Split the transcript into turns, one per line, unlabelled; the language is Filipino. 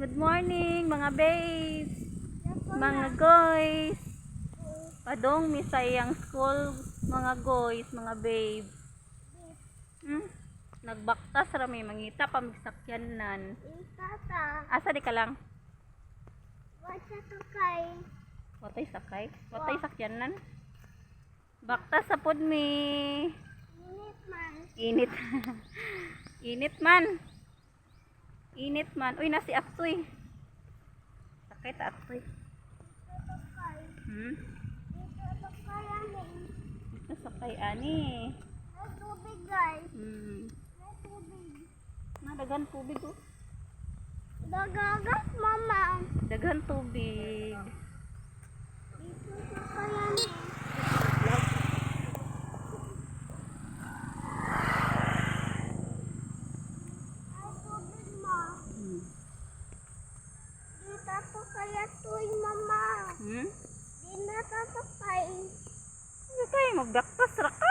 Good morning mga babes. Mga guys. Padong misayang school mga guys, mga babe. Hmm? Nagbaktas rami mangita pamigsakyanan.
Tata,
Asa di ka lang?
what's to kay?
Watay sakay? Watay sakyanan? Baktas sa pod mi.
Minute man.
Init. Init man. Init man. Uy, nasi.
Dito to kay.
Hmm?
Dito to kay ani. May tubig guys.
Hmm.
May tubig.
Nadagan tubig oh.
Dagagat mama.
Dagan tubig. magdaktas ra ka